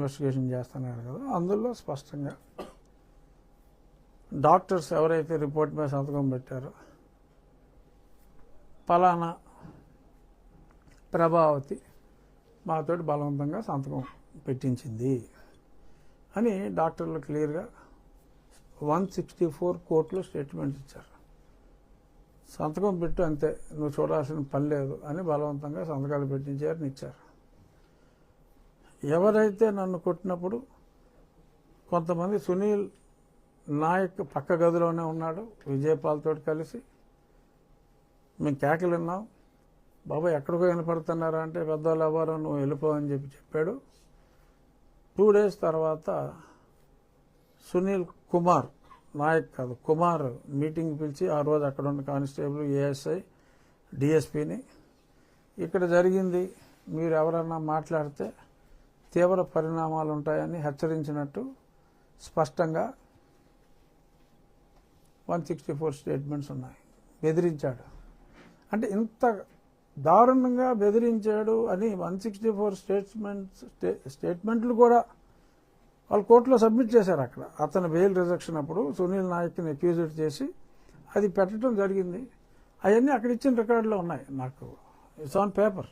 Investigation చేస్తున్నారు కదా అందులో స్పష్టంగా డాక్టర్స్ ఎవరైతే రిపోర్ట్ మీద సంతకం పెట్టారో ఫలానా ప్రభావతి మాతోటి బలవంతంగా సంతకం పెట్టించింది అని డాక్టర్లు క్లియర్గా వన్ సిక్స్టీ ఫోర్ కోర్టులో స్టేట్మెంట్ ఇచ్చారు. సంతకం పెట్టు అంతే నువ్వు చూడాల్సిన పని లేదు అని బలవంతంగా సంతకాలు పెట్టించారని ఇచ్చారు. ఎవరైతే నన్ను కొట్టినప్పుడు కొంతమంది సునీల్ నాయక్ పక్క గదిలోనే ఉన్నాడు విజయపాల్తో కలిసి. మేము కేకలు విన్నాం. బాబాయ్ ఎక్కడికో వినపడుతున్నారా అంటే పెద్దవాళ్ళు ఎవరు నువ్వు వెళ్ళిపో అని చెప్పి చెప్పాడు. టూ డేస్ తర్వాత సునీల్ కుమార్ నాయక్ కాదు కుమార్ మీటింగ్ పిలిచి ఆ రోజు అక్కడ ఉన్న కానిస్టేబుల్ ఏఎస్ఐ డిఎస్పిని ఇక్కడ జరిగింది మీరు ఎవరన్నా మాట్లాడితే తీవ్ర పరిణామాలు ఉంటాయని హెచ్చరించినట్టు స్పష్టంగా వన్ సిక్స్టీ ఫోర్ స్టేట్మెంట్స్ ఉన్నాయి. బెదిరించాడు. అంటే ఇంత దారుణంగా బెదిరించాడు అని వన్ సిక్స్టీ ఫోర్ స్టేట్మెంట్స్ స్టేట్మెంట్లు కూడా వాళ్ళు కోర్టులో సబ్మిట్ చేశారు అక్కడ. అతను బెయిల్ రిజెక్షన్ అప్పుడు సునీల్ నాయక్ని అక్యూజ్డ్ చేసి అది పెట్టడం జరిగింది. అవన్నీ అక్కడ ఇచ్చిన రికార్డులో ఉన్నాయి. నాకు ఇట్స్ ఆన్ పేపర్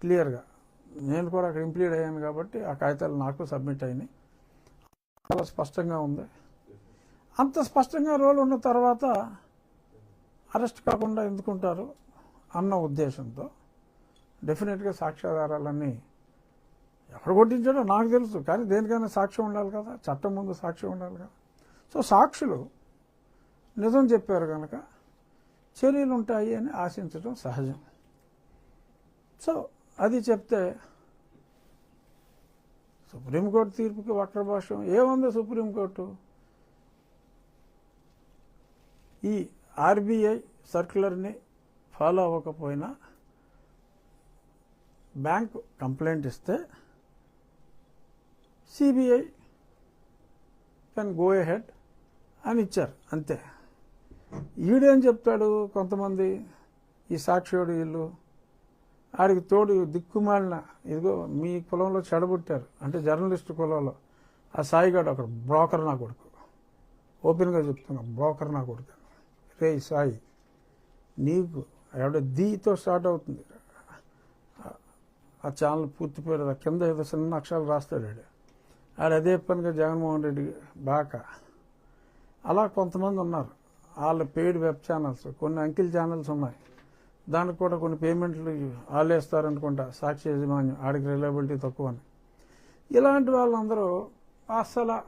క్లియర్గా. నేను కూడా అక్కడ ఇంప్లీడ్ అయ్యాను కాబట్టి ఆ కాగితాలు నాకు సబ్మిట్ అయినాయి. చాలా స్పష్టంగా ఉంది. అంత స్పష్టంగా రోల్ ఉన్న తర్వాత అరెస్ట్ కాకుండా ఎందుకుంటారు అన్న ఉద్దేశంతో డెఫినెట్గా సాక్ష్యాధారాలన్నీ ఎక్కడ కొట్టించాడో నాకు తెలుసు కానీ దేనికైనా సాక్ష్యం ఉండాలి కదా చట్టం ముందు సాక్ష్యం ఉండాలి కదా. సో సాక్షులు నిజం చెప్పారు కనుక చర్యలు ఉంటాయి అని ఆశించడం సహజం. సో అది చెప్తే సుప్రీంకోర్టు తీర్పుకి వక్రభాషం ఏముంది సుప్రీంకోర్టు? ఈ ఆర్బీఐ సర్క్యులర్ని ఫాలో అవ్వకపోయినా బ్యాంక్ కంప్లైంట్ ఇస్తే సిబిఐ కెన్ గో హెడ్ అని ఇచ్చారు. అంతే. ఈడేం చెప్తాడు కొంతమంది? ఈ సాక్షియుడు వీళ్ళు ఆడికి తోడు దిక్కుమాలిన ఇదిగో మీ కులంలో చెడబుట్టారు అంటే జర్నలిస్ట్ కులంలో. ఆ సాయిగాడు అక్కడ బ్రోకర్ నా కొడుకు. ఓపెన్గా చెప్తున్నా బ్రోకర్ నా కొడుకు. రే సాయి నీకు ఎవడ దీతో స్టార్ట్ అవుతుంది. ఆ ఛానల్ పూర్తి పేరు ఆ కింద ఏదో చిన్న అక్షరాలు రాస్తాడు ఆడు ఆడు అదే పనిగా జగన్మోహన్ రెడ్డి బాక. అలా కొంతమంది ఉన్నారు. వాళ్ళ పెయిడ్ వెబ్ ఛానల్స్ కొన్ని అంకిల్ ఛానల్స్ ఉన్నాయి. దానికి కూడా కొన్ని పేమెంట్లు వాళ్ళు వేస్తారనుకుంటా సాక్షి యజమాన్యం ఆడికి రిలయబిలిటీ తక్కువ అని ఇలాంటి వాళ్ళందరూ అసలు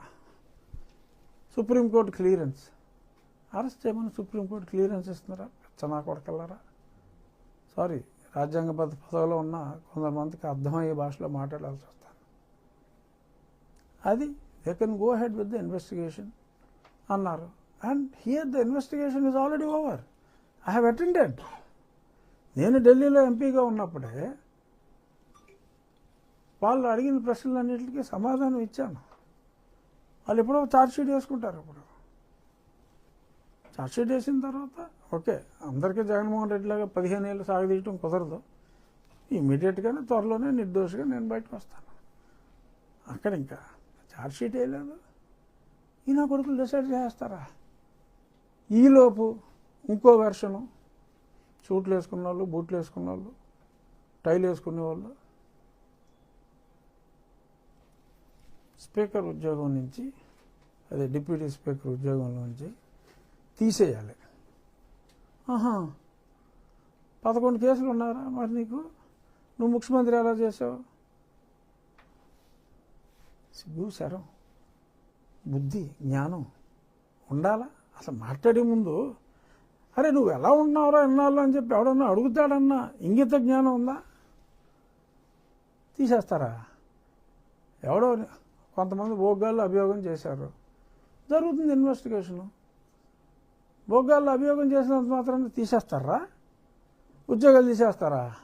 సుప్రీంకోర్టు క్లియరెన్స్. అరెస్ట్ చేయమని సుప్రీంకోర్టు క్లియరెన్స్ ఇస్తున్నారా? చనా కొడకల్లారా? సారీ రాజ్యాంగబద్ధ పదవిలో ఉన్న కొంతమందికి అర్థమయ్యే భాషలో మాట్లాడాల్సి వస్తాను అది they can go head with the investigation అన్నారు. And here the investigation is already over I have attended నేను ఢిల్లీలో ఎంపీగా ఉన్నప్పుడే వాళ్ళు అడిగిన ప్రశ్నలన్నింటికి సమాధానం ఇచ్చాను. వాళ్ళు ఎప్పుడో ఛార్జ్షీట్ వేసుకుంటారు ఇప్పుడు. ఛార్జ్షీట్ వేసిన తర్వాత ఓకే అందరికీ జగన్మోహన్ రెడ్డి లాగా పదిహేను ఏళ్ళు సాగదీయటం కుదరదు. ఇమీడియట్గానే త్వరలోనే నిర్దోషిగా నేను బయటకు వస్తాను. అక్కడ ఇంకా ఛార్జ్షీట్ వేయలేదు. ఈయన కొడుకులు డిసైడ్ చేస్తారా? ఈలోపు ఇంకో వెర్షను సూట్లు వేసుకున్న వాళ్ళు బూట్లు వేసుకున్న వాళ్ళు టైలు వేసుకునే వాళ్ళు స్పీకర్ ఉద్యోగం నుంచి అదే డిప్యూటీ స్పీకర్ ఉద్యోగంలో నుంచి తీసేయాలి. ఆహా పదకొండు కేసులు ఉన్నారా మరి నీకు? నువ్వు ముఖ్యమంత్రి ఎలా చేసావు? సిగ్గు శరం బుద్ధి జ్ఞానం ఉండాలా? అసలు మాట్లాడే ముందు అరే నువ్వు ఎలా ఉన్నావురా ఎన్నాళ్ళు అని చెప్పి ఎవడన్నా అడుగుతాడన్నా ఇంగిత జ్ఞానం ఉందా? తీసేస్తారా? ఎవడో కొంతమంది భోగాల్లో అభియోగం చేశారు. జరుగుతుంది ఇన్వెస్టిగేషను. భోగాల్లో అభియోగం చేసినంత మాత్రం తీసేస్తారా? ఉద్యోగాలు తీసేస్తారా?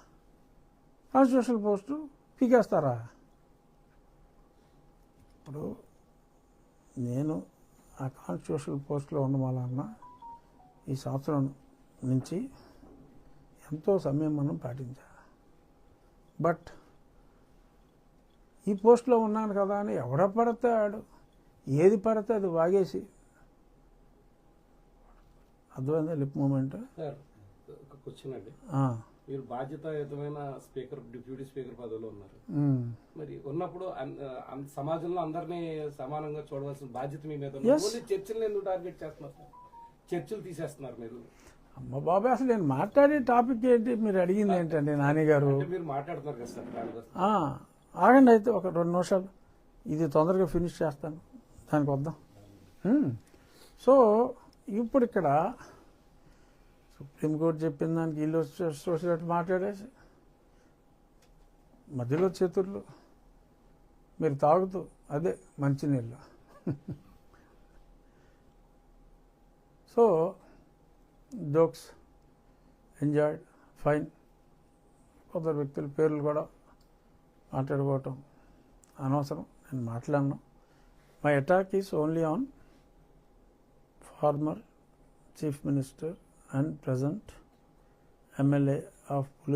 కాన్స్టిట్యూషన్ పోస్టు పీకేస్తారా? ఇప్పుడు నేను ఆ కాన్స్టిట్యూషన్ పోస్ట్లో ఉండమాలన్నా ఈ సంవత్సరం నుంచి ఎంతో సంయమనం పాటించా బట్ ఈ పోస్ట్లో ఉన్నాను కదా అని ఎవడ పడితే ఆడు ఏది పడితే అది వాగేసి. అర్థమైందా లిప్ మూమెంట్? క్వశ్చన్ అండి. మీరు బాధ్యతాయుతమైన స్పీకర్ డిప్యూటీ స్పీకర్ పదవిలో ఉన్నారు. మరి ఉన్నప్పుడు సమాజంలో అందరినీ సమానంగా చూడవలసిన బాధ్యత మీ మీద చర్చలు ఎందుకు టార్గెట్ చేస్తున్నారు చర్చలు తీసేస్తున్నారు మీరు. అమ్మ బాబాయ్ అసలు నేను మాట్లాడే టాపిక్ ఏంటి? మీరు అడిగింది ఏంటండి నాని గారు? అంటే మీరు మాట్లాడుతున్నారు కదా సార్ దానికోసం ఆ, ఆగండి అయితే ఒక రెండు నిమిషాలు. ఇది తొందరగా ఫినిష్ చేస్తాను. దానికి వద్దాం. సో ఇప్పుడు ఇక్కడ సుప్రీంకోర్టు చెప్పిన దానికి వీళ్ళు వచ్చేటట్టు మాట్లాడేసి మధ్యలో చేతుర్లు. మీరు తాగుతూ అదే మంచినీళ్ళు. So jokes enjoyed fine. కొందరు వ్యక్తుల పేర్లు కూడా మాట్లాడుకోవటం అనవసరం. నేను మాట్లాడను. My attack is only on former chief minister and present MLA of పులి